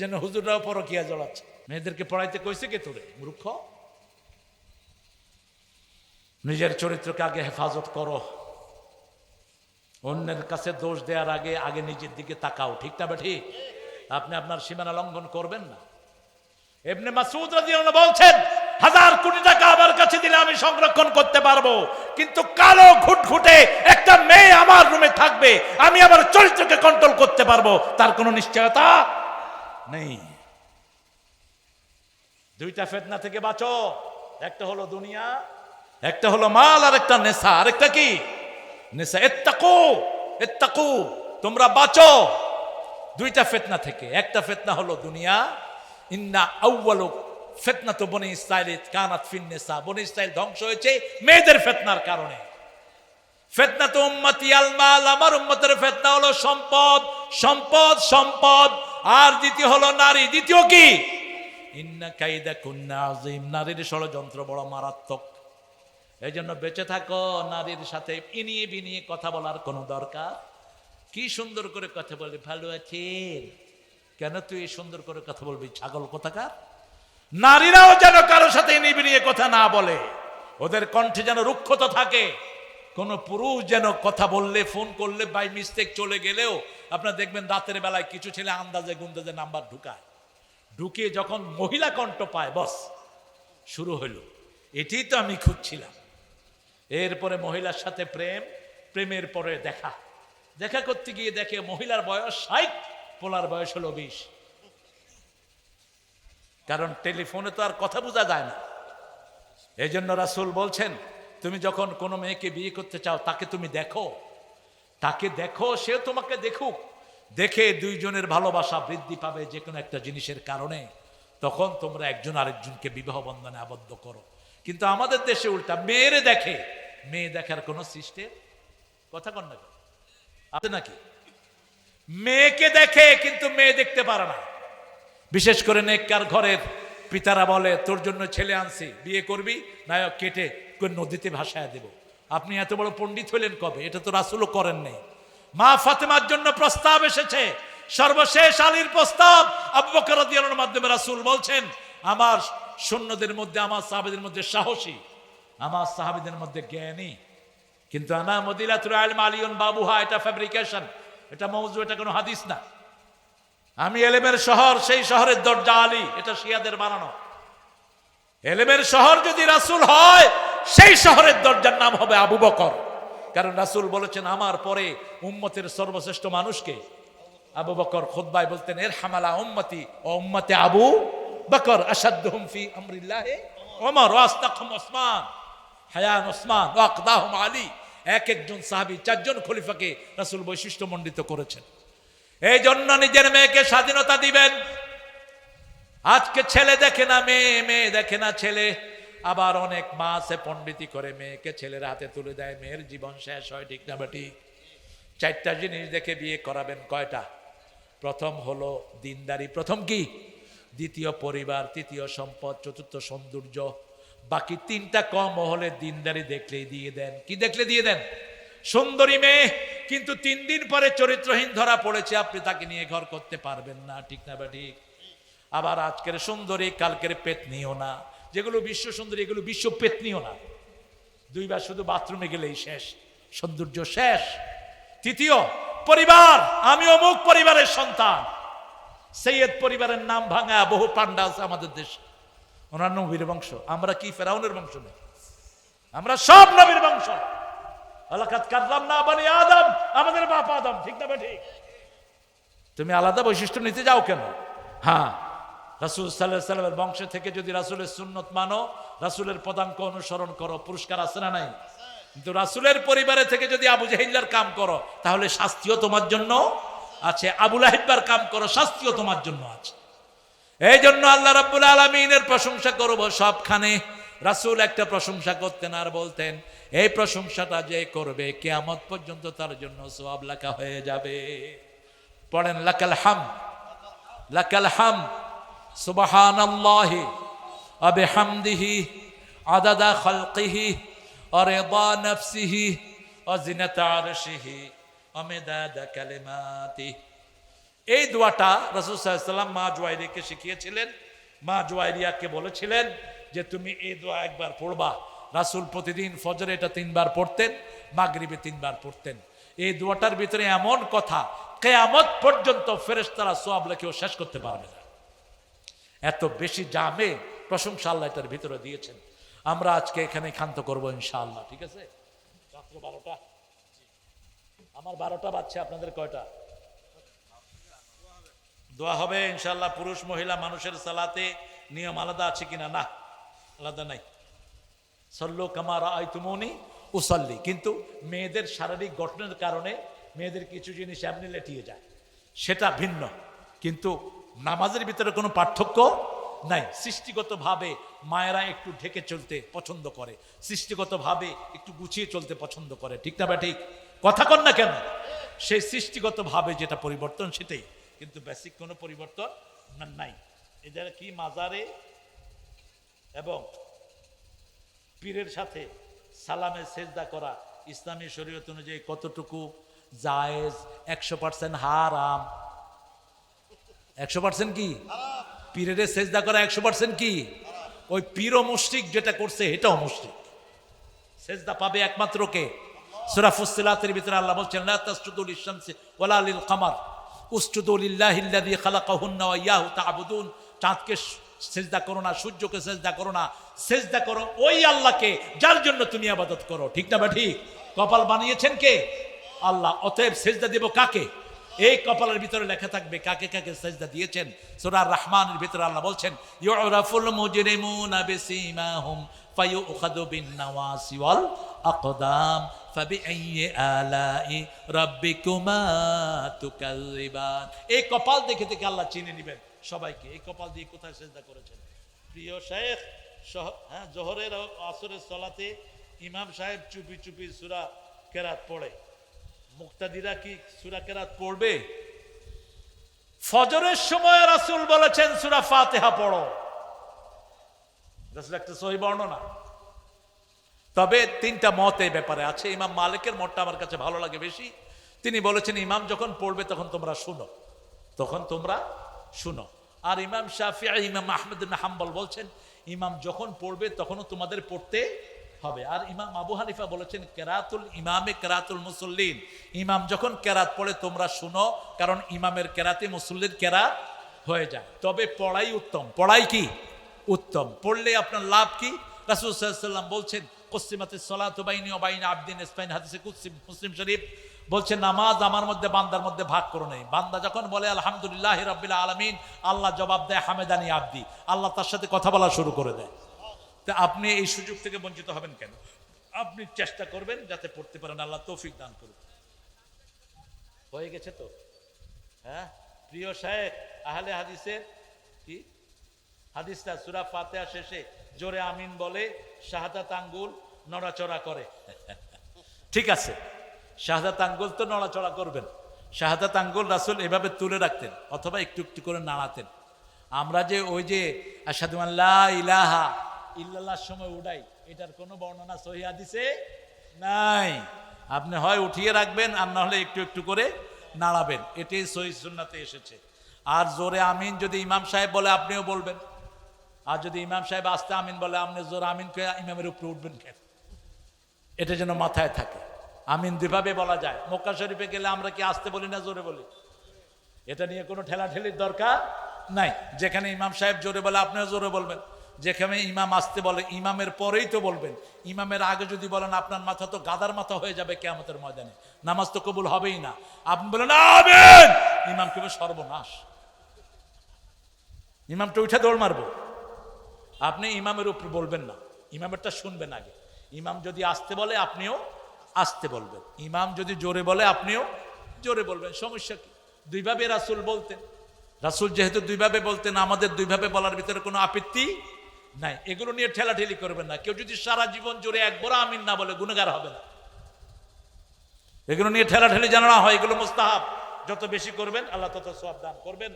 যেন হুজুররাও পরকিয়া জড়াচ্ছে। মেয়েদেরকে পড়াইতে কইছে কে তোরে? মূর্খ। নিজের চরিত্রকে আগে হেফাজত করো। অন্যের কাছে দোষ দেওয়ার আগে আগে নিজের দিকে তাকাও। ঠিক না বা ঠিক আপনি আপনার সীমানা লঙ্ঘন করবেন না। এমনি মাসুদ বলছেন, হাজার কোটি টাকা আমার কাছে দিলে আমি সংরক্ষণ করতে পারব। কিন্তু কালো ঘুটঘুটে একটা মেয়ে আমার রুমে থাকবে, আমি আমার চরিত্রকে কন্ট্রোল করতে পারব। তার কোনো নিশ্চয়তা নেই। দুইটা ফেতনা থেকে বাঁচো। একটা হলো দুনিয়া, একটা হলো মাল আর একটা নেশা। আরেকটা কি? নেশা। এত্তাকু এত্তাকু। তোমরা বাঁচো। দুইটা ফেতনা থেকে। একটা ফেতনা হলো দুনিয়া। ইন্না আউ্বালু ফেতনা তো বনি ইসরায়েল কানাত নেশা। বনি ইসরায়েল ধ্বংস হয়েছে মেয়েদের ফেতনার কারণে। ফেতনা তো উম্মতি আলমাল। আমার উম্মতের ফেতনা হলো সম্পদ। সম্পদ সম্পদ। আর দ্বিতীয় হলো নারী, দ্বিতীয় কি? ইন্না কাইদা কুন্না আজিম নারীর ষড়যন্ত্র বড় মারাত্মক। এই জন্য বেঁচে থাকো, নারীর সাথে ইনিয়ে বিনিয়ে কথা বলার কোনো দরকার? কি সুন্দর করে কথা বলবি ভালো আছেন? কেন তুই সুন্দর করে কথা বলবি, ছাগল কোথাকার? নারীরাও যেন কারোর সাথে ইনিয়ে বিনিয়ে কথা না বলে, ওদের কণ্ঠে যেন রুক্ষতা থাকে। কোন পুরুষ যেন কথা বললে, ফোন করলে বাই মিস্টেক চলে গেলেও, আপনার দেখবেন রাতের বেলায় কিছু ছেলে আন্দাজে গুন্দাজে নাম্বার ঢুকায়। ঢুকিয়ে যখন মহিলা কণ্ঠ পায়, বস, শুরু হলো এটাই তো আমি খুঁজছিলাম। এরপরে মহিলার সাথে প্রেম, প্রেমের পরে দেখা। দেখা করতে গিয়ে দেখে মহিলার বয়স ষাট, পোলার বয়স হলো বিশ। কারণ টেলিফোনে তো আর কথা বোঝা যায় না। এই জন্য রাসুল বলছেন তুমি যখন কোনো মেয়েকে বিয়ে করতে চাও, তাকে তুমি দেখো। তাকে দেখো সে তোমাকে দেখুক। দেখে দুইজনের ভালোবাসা বৃদ্ধি পাবে যে কোনো একটা জিনিসের কারণে। তখন তোমরা একজন আরেকজনকে বিবাহ বন্ধনে আবদ্ধ করো। কিন্তু আমাদের দেশে উল্টা, মেয়েরে দেখে। মেয়ে দেখার কোনো সিস্টেম? কথা কন না আছে নাকি? মেয়েকে দেখে, কিন্তু মেয়ে দেখতে পারে না। বিশেষ করে নেককার ঘরের পিতারা বলে, তোর জন্য ছেলে আনছি, বিয়ে করবি? নায়ক কেটে করে নদীতে ভাসায় দেব। আপনি এত বড় পণ্ডিত হলেন কবে? এটা তো রাসুলও করেন নাই। মা ফাতেমার জন্য প্রস্তাব এসেছে। সর্বশেষ আলীর প্রস্তাব। আবু মাধ্যমে রাসূল বলছেন, আমার সৈন্যদের মধ্যে, আমার সাহাবীদের মধ্যে সাহসী, আমার সাহাবীদের মধ্যে জ্ঞানী। কিন্তু আনা মদিলাতুল আলম আলিয়ন বাবুহা, এটা ফ্যাব্রিকেশন এটা মৌজু, এটা কোনো হাদিস না। আমি এলেমের শহর, সেই শহরের দরজা আলী, এটা শিয়াদের বানানো। এলেমের শহর যদি রাসূল হয় সেই শহরের দরজার নাম হবে আবু বকর। কারণ রাসূল বলেছেন, আমার পরে উম্মতের সর্বশ্রেষ্ঠ মানুষকে আবু বকর খুদ্বায় বলতেন এর হামালা উম্মতি ও উম্মতে আবু বকর আসাদ্দুহুম ফি আমরিল্লাহি ওমর ওয়াস্তাকহুম ওসমান, হায়ান ওসমান ওয়াকদাহুম আলী। এক একজন সাহাবী, চারজন খলিফাকে রাসূল বৈশিষ্ট্য মণ্ডিত করেছেন। এই জন্য নিজের মেয়েকে স্বাধীনতা দিবেন। আজকে ছেলে দেখে না, মেয়ে মেয়ে দেখে না ছেলে। আবার অনেক মা আছে পণ্ডিতি করে মেয়েকে ছেলের হাতে তুলে দেয়, মেয়ের জীবন শেষ হয় ঠিক না বেটি? চারটা জিনিস দেখে বিয়ে করাবেন, কয়টা? প্রথম হলো দিনদারি, প্রথম কি? দ্বিতীয় পরিবার, তৃতীয় সম্পদ, চতুর্থ সৌন্দর্য। বাকি তিনটা কম হলে দিনদারি দেখলেই দিয়ে দেন। কি দেখলে দিয়ে দেন? সুন্দরী মেয়ে, কিন্তু তিন দিন পরে চরিত্রহীন ধরা পড়েছে, আপনি তাকে নিয়ে ঘর করতে পারবেন না, ঠিক না বা ঠিক আবার আজকের সুন্দরী, কালকের পেতনিও না। যেগুলো বিশ্ব সুন্দরী, এগুলো বিশ্ব পেতনিও না। দুইবার শুধু বাথরুমে গেলেই শেষ, সৌন্দর্য শেষ। তৃতীয়, পরিবার আমি অমুক পরিবারের সন্তান। সৈয়দ পরিবারের নাম ভাঙা বহু পান্ডা আছে আমাদের দেশে। ওনার নবীর বংশ। আমরা কি, ফেরাউনের বংশ নেই আমরা সব নবীর বংশ। আলাকাত কাদলাম না বানি আদম, আমাদের বাপ আদম, ঠিক না ঠিক? তুমি আলাদা বৈশিষ্ট্য নিতে যাও কেন? হ্যাঁ রাসুল সাল্লাহ সাল্লামের বংশ থেকে যদি রাসুলের সুন্নত মানো, রাসুলের পদাঙ্ক অনুসরণ করো। পুরস্কার আছে না নাই? কিন্তু রাসুলের পরিবারে থেকে যদি আবু জাহিল্লার কাম করো, তাহলে শাস্তিও তোমার জন্য আছে। আবুল আহিব্বার কাম করো, শাস্তিও তোমার জন্য আছে। এই জন্য আল্লাহ রাব্বুল আলমিনের প্রশংসা করব সবখানে। রাসূল একটা প্রশংসা করতেন আর বলতেন, এই প্রশংসাটা যে করবে কেয়ামত পর্যন্ত তার জন্য সওয়াব লেখা হয়ে যাবে। পড়েন, লাকাল হাম। লাকাল হাম। ওয়া মিদাদা কালিমাতিহি এই দোয়াটা রসুল সাল্লাম মা জোয়াইরিকে শিখিয়েছিলেন। মা জোয়াইরিয়াকে বলেছিলেন যে, তুমি এই দোয়া একবার পড়বা। রাসুল প্রতিদিন ফজরে এটা তিনবার পড়তেন, মাগরিবে তিনবার পড়তেন। এই দোয়াটার ভিতরে এমন কথা, কেয়ামত পর্যন্ত ফেরেশতারা সোয়াব লেখেও শেষ করতে পারবে না। এত বেশি জামে প্রশংসা আল্লাহ তার ভিতরে দিয়েছেন। আমরা আজকে এখানে ক্ষান্ত করব ইনশাআল্লাহ, ঠিক আছে? রাত্র বারোটা। আমার বারোটা বাচ্চা আপনাদের কয়টা? দোয়া হবে ইনশাল্লাহ পুরুষ মহিলা মানুষের সালাতে নিয়ম আলাদা আছে কিনা? না, আলাদা নাই। সল্লো কামারা আই তুমনি উসল্লি। কিন্তু মেয়েদের শারীরিক গঠনের কারণে মেয়েদের কিছু জিনিস এমনি লেটিয়ে যায়, সেটা ভিন্ন। কিন্তু নামাজের ভিতরে কোনো পার্থক্য নাই। সৃষ্টিগতভাবে মায়েরা একটু ঢেকে চলতে পছন্দ করে, সৃষ্টিগতভাবে একটু গুছিয়ে চলতে পছন্দ করে, ঠিক না বা ঠিক? কথা কন না কেন? সেই সৃষ্টিগতভাবে যেটা পরিবর্তন সেটাই, কিন্তু বেসিক কোনো পরিবর্তন নাই। এদের কি মাজারে এবং পীরের সাথে সালামে সেজদা করা ইসলামী শরীয়ত অনুযায়ী কতটুকু জায়েজ? একশো পার্সেন্ট হারাম। একশো পার্সেন্ট কি? পীরের সেজদা করা একশো পার্সেন্ট কি? ওই পীর মুশরিক যেটা করছে, এটাও মুশরিক। সেজদা পাবে একমাত্র কে? সূরা ফুসসিলাতের ভিতরে আল্লাহ বলছেন, লা তাসজুদু লিশ-শামসি ওয়ালা লিল কামার উসজুদু লিল্লাহিল্লাযী খালাকাহুন্না ওয়া ইয়াহু তা'বুদুন। চাঁদকে সেজদা করো না, সূর্যকে সেজদা করো না। সেজদা করো ওই আল্লাহকে যার জন্য তুমি আবাদত করো। ঠিক না বা ঠিক? কপাল বানিয়েছেন কে? আল্লাহ। অতএব সেজদা দেব কাকে? এই কপালের ভিতরে লেখা থাকবে কাকে কাকে সেজদা দিয়েছেন? সূরা রহমানের ভিতরে আল্লাহ বলছেন, ইউরাফুল মুজরিমুনা বিসীমাহুম ফায়ুখাযু বিন নাওয়াসি ওয়াল আকদাম ফাবিআইয়ি আলাই রাব্বিকুমা তুকাযিবান এই কপাল দেখে দেখে আল্লাহ চিনে নেবেন সবাইকে। এই কপাল দিয়ে কোথায় সেজদা করেছেন? প্রিয় শেখ হ্যাঁ জোহরের আসরের সলাতে ইমাম সাহেব চুপি চুপি সূরা কেরাত পড়ে। মুক্তাদিরা কি সুরা কেরাত পড়বে? ফজরের সময় রাসূল বলেছেন, সুরা ফাতিহা পড়ো। একটা সহি বর্ণনা। তবে তিনটা মত এই ব্যাপারে আছে। ইমাম মালিকের মতটা আমার কাছে ভালো লাগে বেশি। তিনি বলেছেন, ইমাম যখন পড়বে তখন তোমরা শুনো। তখন তোমরা শুনো। আর ইমাম শাফি ইমাম আহমেদ হাম্বল বলছেন, ইমাম যখন পড়বে তখনও তোমাদের পড়তে হবে। আর ইমাম আবু হানিফা বলেছেন, কেরাতুল ইমামে কেরাতুল মুসল্লিন। ইমাম যখন কেরাত পড়ে, তোমরা শুনো, কারণ ইমামের কেরাতে মুসল্লির কেরাত হয়ে যায়। তবে পড়াই উত্তম। পড়াই কি? উত্তম। পড়লে আপনার লাভ কি? রাসুল সাল্লাম বলছেন কসিমাতে সলাত বাইনি বাইনি আবদিন। ইসমাইন হাদিসে কুসিম মুসলিম শরীফ বলছে, নামাজ আমার মধ্যে, বান্দার মধ্যে ভাগ করো নেই। বান্দা যখন বলে, আলহামদুলিল্লাহ রব্বিল আলমিন, আল্লাহ জবাব দেয়, হামেদানি আব্দি। আল্লাহ তার সাথে কথা বলা শুরু করে দেয়। তা আপনি এই সুযোগ থেকে বঞ্চিত হবেন কেন? আপনি চেষ্টা করবেন যাতে পড়তে পারেন। আল্লাহ তৌফিক দান করুন হয়ে গেছে তো? হ্যাঁ? প্রিয় সাহেব আহলে হাদিসের কি? হাদিসটা সুরা ফাতেহা শেষে জোরে আমিন বলে, শাহাদাত আঙ্গুল নড়াচড়া করে। ঠিক আছে। শাহাদাত আঙ্গুল তো নড়াচড়া করবেন। শাহাদাত আঙ্গুল রাসুল এভাবে তুলে রাখতেন, অথবা একটু একটু করে নাড়াতেন। আমরা যে ওই যে আসাদু আল্লাহ ইলাহা ইল্লাল্লাহর সময় উড়াই। এটার কোনো বর্ণনা, সহি হাদিসে নাই। আপনি হয় উঠিয়ে রাখবেন, আর না হলে একটু একটু করে নাড়াবেন। এটাই সহি সুন্নাতে এসেছে। আর জোরে আমিন যদি ইমাম সাহেব বলে, আপনিও বলবেন। আর যদি ইমাম সাহেব আস্তে আমিন বলে, আপনি জোর আমিন কে ইমামের উপরে উঠবেন কেন? এটা যেন মাথায় থাকে। আমিন দুভাবে বলা যায়। মক্কা শরীফে গেলে আমরা কি আসতে বলি না জোরে বলি? এটা নিয়ে কোনো ঠেলাঠেলির দরকার নাই। যেখানে ইমাম সাহেব জোরে বলে, আপনিও জোরে বলবেন। যেখানে ইমাম আসতে বলে, ইমামের পরেই তো বলবেন। ইমামের আগে যদি বলেন, আপনার মাথা তো গাদার মাথা হয়ে যাবে কেয়ামতের ময়দানে। নামাজ তো কবুল হবেই না। আপনি বলেন, আমিন! ইমাম কেবল সর্বনাশ। ইমামটা উঠে দৌড় মারবো। আপনি ইমামের উপর বলবেন না। ইমামেরটা শুনবেন আগে। ইমাম যদি আসতে বলে, আপনিও আসতে বলবেন। ইমাম যদি জোরে বলে, আপনিও জোরে বলবেন। সমস্যা কি? দুইভাবে রাসুল বলতেন। রাসুল যেহেতু দুইভাবে বলতেন, আমাদের দুইভাবে বলার ভিতরে কোনো আপত্তি নাই, এগুলো নিয়ে ঠেলাঠেলি করবেন না। কেউ যদি সারা জীবন জোরে একবার আমিন না বলে গুণগার হবে না। এগুলো নিয়ে ঠেলাঠেলি জানা না হয়, এগুলো মুস্তাহাব। যত বেশি করবেন, আল্লাহ তত সব দান করবেন।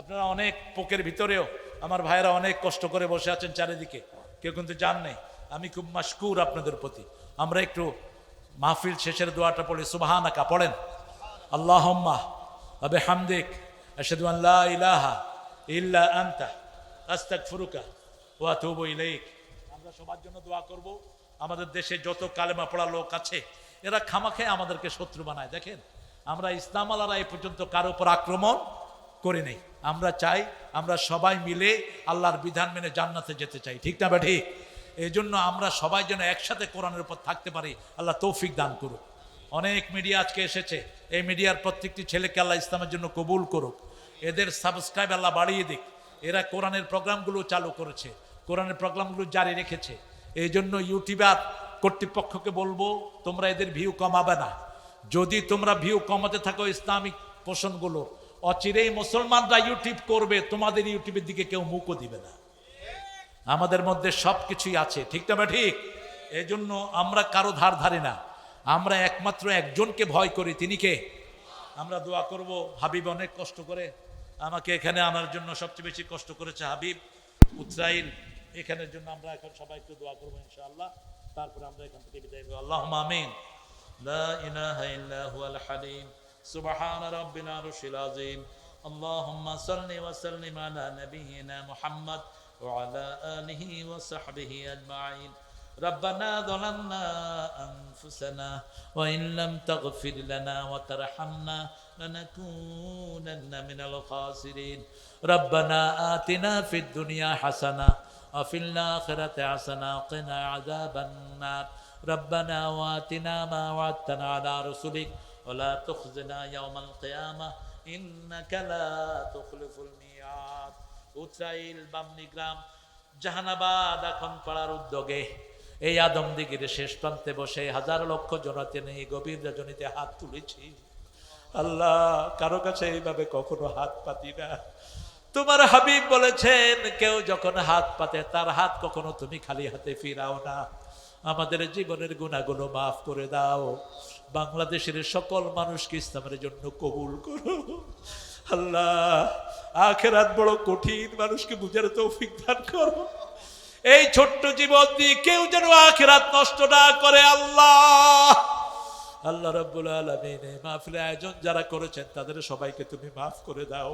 আপনারা অনেক পোকের ভিতরেও আমার ভাইয়েরা অনেক কষ্ট করে বসে আছেন চারিদিকে। কেউ কিন্তু জান নেই। আমি খুব মাশকুর আপনাদের প্রতি। আমরা একটু মাহফিল শেষের দোয়াটা পড়ি, সুবাহানাকা, পড়েন। আল্লাহম্মা আবে হামদিক ইলাহা ইল্লা আনতা, আস্তাগফিরুকা। ওয়া আমরা সবার জন্য দোয়া করব। আমাদের দেশে যত কালেমা পড়া লোক আছে, এরা খামাখে আমাদেরকে শত্রু বানায়। দেখেন, আমরা ইসলাম আলারা এই পর্যন্ত কারও উপর আক্রমণ করে নেই। আমরা চাই আমরা সবাই মিলে আল্লাহর বিধান মেনে জান্নাতে যেতে চাই। ঠিক না বা ঠিক এই জন্য আমরা সবাই যেন একসাথে কোরআনের উপর থাকতে পারি। আল্লাহ তৌফিক দান করুক। অনেক মিডিয়া আজকে এসেছে। এই মিডিয়ার প্রত্যেকটি ছেলেকে আল্লাহ ইসলামের জন্য কবুল করুক। এদের সাবস্ক্রাইব আল্লাহ বাড়িয়ে দিক। এরা কোরআনের প্রোগ্রামগুলো চালু করেছে। কোরআনের প্রোগ্রামগুলো জারি রেখেছে। এই জন্য ইউটিউবার কর্তৃপক্ষকে বলব, তোমরা এদের ভিউ কমাবে না। যদি তোমরা ভিউ কমাতে থাকো ইসলামিক পোষণগুলো, অচিরেই মুসলমানরা ইউটিউব করবে, তোমাদের ইউটিউবের দিকে কেউ মুখও দিবে না। আমাদের মধ্যে সব কিছুই আছে, ঠিক না ঠিক? এই জন্য আমরা কারও ধার ধারি না। আমরা একমাত্র একজনকে ভয় করি, তিনি কে? আমরা দোয়া করব, হাবিব অনেক কষ্ট করে আমাকে এখানে আনার জন্য সবচেয়ে বেশি কষ্ট করেছে হাবিব। উত্রাইল এখানের জন্য আমরা এখন সবাই একটু দোয়া করবো ইনশাআল্লাহ তারপরে আমরা এখান থেকে বিদায় করবো আল্লাহ আমিন لا إله إلا هو الحليم سبحان ربنا العرش العظيم اللهم صل وسلم على نبينا محمد وعلى آله وصحبه أجمعين ربنا ظلمنا أنفسنا وإن لم تغفر لنا وترحمنا لنكونن من الخاسرين ربنا آتنا في الدنيا حسنة وفي الآخرة حسنة وقنا عذاب النار ربنا واتنا ما وعدتنا على رسلك ولا تخزنا يوم القيامة إنك لا تخلف الميعاد উত্রাইল বামনি গ্রাম জাহানাবাদ এখন পড়ার উদ্যোগে এই আদমদিগির শেষ প্রান্তে বসে হাজার লক্ষ জনাতে নেই গভীর রজনীতে হাত তুলেছি আল্লাহ কারো কাছে এইভাবে কখনো হাত পাতি না তোমার হাবিব বলেছেন, কেউ যখন হাত পাতে, তার হাত কখনো তুমি খালি হাতে ফিরাও না। আমাদের জীবনের গুণাগুলো মাফ করে দাও। বাংলাদেশের সকল মানুষকে ইসলামের জন্য কবুল করো। আল্লাহ, আখেরাত বড় কঠিন মানুষকে বুঝার তৌফিক দান করো। এই ছোট্ট জীবন দিয়ে কেউ যেন আখেরাত নষ্ট না করে, আল্লাহ। আল্লাহ রাব্বুল আলামিন এই মাহফিলে আয়োজন যারা করেছেন, তাদের সবাইকে তুমি মাফ করে দাও।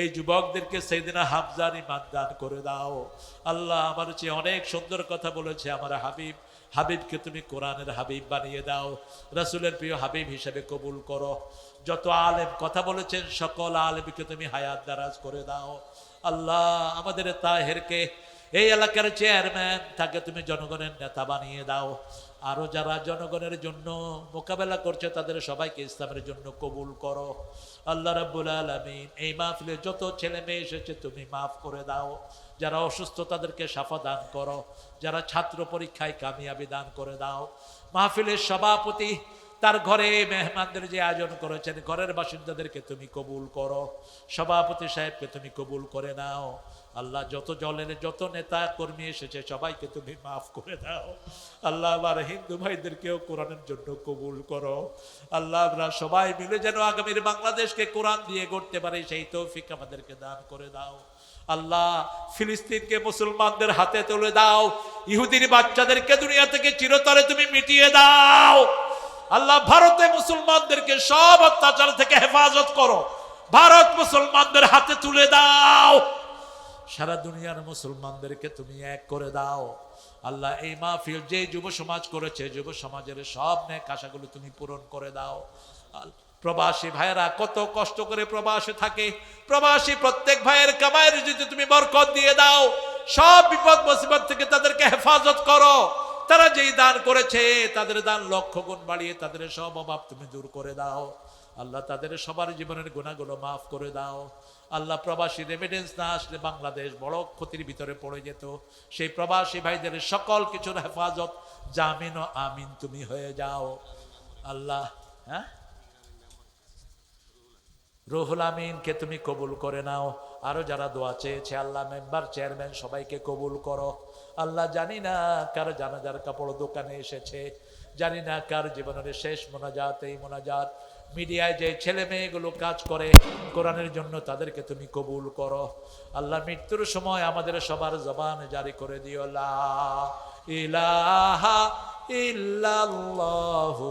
এই যুবকদেরকে সেইদিনা হাফজার ইমান দান করে দাও। আল্লাহ আমার চেয়ে অনেক সুন্দর কথা বলেছে আমার হাবিব। হাবিবকে তুমি কোরআনের হাবিব বানিয়ে দাও। রাসূলের প্রিয় হাবিব হিসেবে কবুল করো। যত আলেম কথা বলেছেন, সকল আলেমকে তুমি হায়াত দারাজ করে দাও। আল্লাহ আমাদের তাহেরকে এই এলাকার চেয়ারম্যান, তাকে তুমি জনগণের নেতা বানিয়ে দাও। আরও যারা জনগণের জন্য মোকাবেলা করছে, তাদের সবাইকে ইসলামের জন্য কবুল করো। আল্লাহ রাব্বুল আলামিন, এই মাহফিলে যত ছেলে মেয়ে এসেছে, তুমি মাফ করে দাও। যারা অসুস্থ, তাদেরকে সাফা দান করো। যারা ছাত্র পরীক্ষায় কামিয়াবি দান করে দাও। মাহফিলের সভাপতি তার ঘরে মেহমানদের যে আয়োজন করেছেন, ঘরের বাসিন্দাদেরকে তুমি কবুল করো, সভাপতি সাহেবকে তুমি কবুল করে নাও। আল্লাহ যত জলের যত নেতা কর্মী এসেছে, সবাইকে তুমি মাফ করে দাও। আল্লাহ আমার হিন্দু ভাইদেরকেও কোরআনের জন্য কবুল করো। আল্লাহ আমরা সবাই মিলে যেন আগামীর বাংলাদেশকে কোরআন দিয়ে গড়তে পারে, সেই তৌফিক আমাদেরকে দান করে দাও। আল্লাহ ফিলিস্তিনকে মুসলমানদের হাতে তুলে দাও, ইহুদির বাচ্চাদেরকে দুনিয়া থেকে চিরতরে তুমি মিটিয়ে দাও। আল্লাহ, ভারতে মুসলমানদেরকে সব অত্যাচার থেকে হেফাজত করো। ভারত মুসলমানদের হাতে তুলে দাও। সারা দুনিয়ার মুসলমানদেরকে তুমি এক করে দাও। আল্লাহ, এই মাহফিল যে যুব সমাজ করেছে, যুব সমাজের সব নেক আশাগুলো তুমি পূরণ করে দাও। প্রবাসী ভাইয়েরা, কত কষ্ট করে প্রবাসে থাকে। প্রবাসী প্রত্যেক ভাইয়ের কামায়ের যদি তুমি বরকত দিয়ে দাও। সব বিপদ মুসিবত থেকে তাদেরকে হেফাজত করো। তারা যেই দান করেছে, তাদের দান লক্ষ গুণ বাড়িয়ে তাদের সব অভাব তুমি দূর করে দাও। আল্লাহ তাদের সবার জীবনের গুণাগুলো মাফ করে দাও। আল্লাহ প্রবাসী রেমিডেন্স না আসলে বাংলাদেশ বড় ক্ষতির ভিতরে পড়ে যেত। সেই প্রবাসী ভাইদের সকল কিছুর হেফাজত, জামিন ও আমিন তুমি হয়ে যাও। আল্লাহ হ্যাঁ? রুহুল আমিনকে তুমি কবুল করে নাও। আরও যারা দোয়া চেয়েছে, আল্লাহ মেম্বার, চেয়ারম্যান, সবাইকে কবুল করো। আল্লাহ জানি না কার জানাজার কাপড় দোকানে এসেছে, জানি না কার জীবনের শেষ মোনাজাত, এই মোনাজাত। মিডিয়ায় যে ছেলে মেয়েগুলো কাজ করে, কোরআনের জন্য তাদেরকে তুমি কবুল করো। আল্লাহ মৃত্যুর সময় আমাদের সবার জবান জারি করে দিও, লা ইলাহা ইল্লাল্লাহু